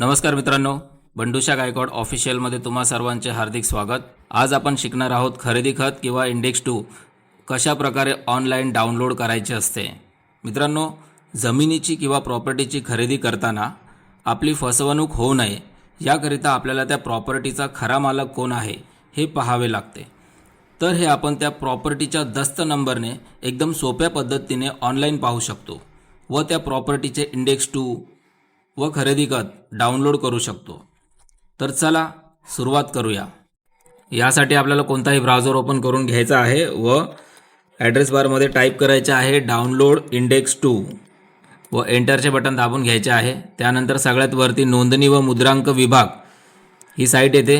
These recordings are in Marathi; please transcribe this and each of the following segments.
नमस्कार मित्रांनो बंडुशा गायकवाड ऑफिशियलमध्ये तुम्हा सर्वांचे हार्दिक स्वागत. आज आपण शिकणार आहोत खरेदी खत किंवा इंडेक्स टू कशा प्रकारे ऑनलाईन डाउनलोड करायचे असते. मित्रांनो जमिनीची किंवा प्रॉपर्टीची खरेदी करताना आपली फसवणूक होऊ नये याकरिता आपल्याला त्या प्रॉपर्टीचा खरा मालक कोण आहे हे पाहावे लागते. तर हे आपण त्या प्रॉपर्टीच्या दस्त नंबरने एकदम सोप्या पद्धतीने ऑनलाईन पाहू शकतो व त्या प्रॉपर्टीचे इंडेक्स टू व खरेदी खत डाउनलोड करू शकतो. तर चला सुरुवात करूया. यासाठी आपल्याला कोणताही ब्राउझर ओपन करून घ्यायचा आहे व ॲड्रेस बारमध्ये टाईप करायचे आहे डाउनलोड इंडेक्स टू व एंटरचे बटन दाबून घ्यायचे आहे. त्यानंतर सगळ्यात वरती नोंदणी व मुद्रांक विभाग ही साईट येते.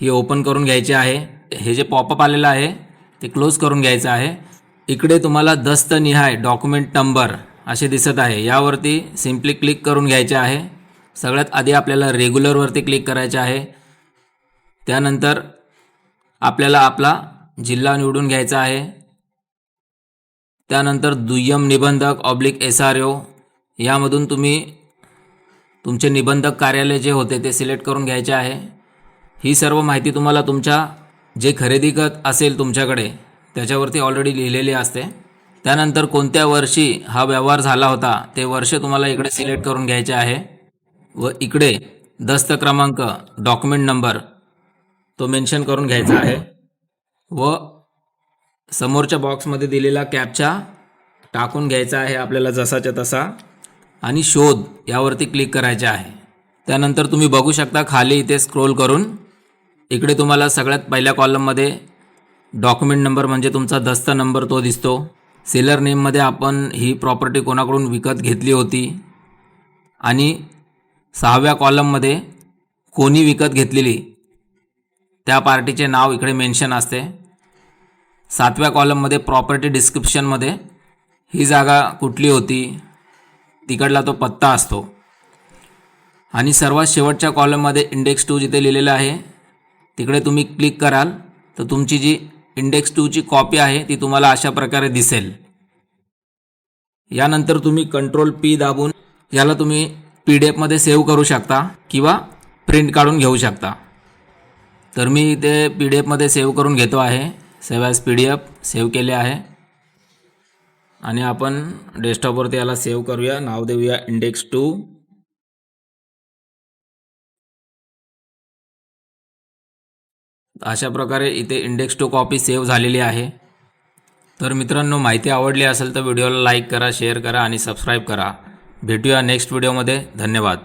ही ओपन करून घ्यायची आहे. हे जे पॉपअप आलेलं आहे ते क्लोज करून घ्यायचं आहे. इकडे तुम्हाला दस्तनिहाय डॉक्युमेंट नंबर असे दिसत आहे. यावरती सिम्पली क्लिक करून घ्यायचे आहे. सगळ्यात आधी आपल्याला रेग्युलरवरती क्लिक करायचे आहे. त्यानंतर आपल्याला आपला जिल्हा निवडून घ्यायचा आहे. त्यानंतर दुय्यम निबंधक ऑब्लिक एस आर ओ यामधून तुम्ही तुमचे निबंधक कार्यालय जे होते ते सिलेक्ट करून घ्यायचे आहे. ही सर्व माहिती तुम्हाला तुमच्या जे खरेदी करत असेल तुमच्याकडे त्याच्यावरती ऑलरेडी लिहिलेली असते. त्यानंतर कोणत्या वर्षी हा व्यवहार झाला होता ते वर्ष तुम्हाला इकडे सिलेक्ट करून घ्यायचे आहे. व इकडे दस्त क्रमांक डॉक्युमेंट नंबर तो मेन्शन करून घ्यायचा आहे. व समोरच्या बॉक्समध्ये दिलेला कॅपचा टाकून घ्यायचा आहे आपल्याला जसाच्या तसा. आणि शोध यावरती क्लिक करायचे आहे. त्यानंतर तुम्ही बघू शकता खाली इथे स्क्रोल करून इकडे तुम्हाला सगळ्यात पहिल्या कॉलममध्ये डॉक्युमेंट नंबर म्हणजे तुमचा दस्त नंबर तो दिसतो. सेलर नेममध्ये आपण ही प्रॉपर्टी कोणाकडून विकत घेतली होती? आणि सहाव्या कॉलममध्ये कोणी विकत घेतलेली? त्या पार्टीचे नाव इकडे मेन्शन असते. सातव्या कॉलममध्ये प्रॉपर्टी डिस्क्रिप्शनमध्ये ही जागा कुठली होती? तिकडला तो पत्ता असतो. आणि सर्वात शेवटच्या कॉलममध्ये इंडेक्स टू जिथे लिहिलेलं आहे तिकडे तुम्ही क्लिक कराल तर तुमची जी इंडेक्स टूची कॉपी आहे ती तुम्हाला अशा प्रकारे दिसेल. यानंतर तुम्ही कंट्रोल पी दाबून याला तुम्ही पी डी एफमध्ये सेव्ह करू शकता किंवा प्रिंट काढून घेऊ शकता. तर मी इथे पी डी एफमध्ये सेव्ह करून घेतो आहे. Save as P D F save केले आहे. आणि आपण डेस्कटॉपवरती याला सेव्ह करूया. नाव देऊया इंडेक्स टू अशा प्रकारे इथे इंडेक्स टू कॉपी सेव्ह झालेली आहे. तर मित्रांनो माहिती आवडली असेल तर व्हिडिओला लाईक करा शेअर करा आणि सबस्क्राईब करा. भेटूया नेक्स्ट व्हिडिओमध्ये धन्यवाद.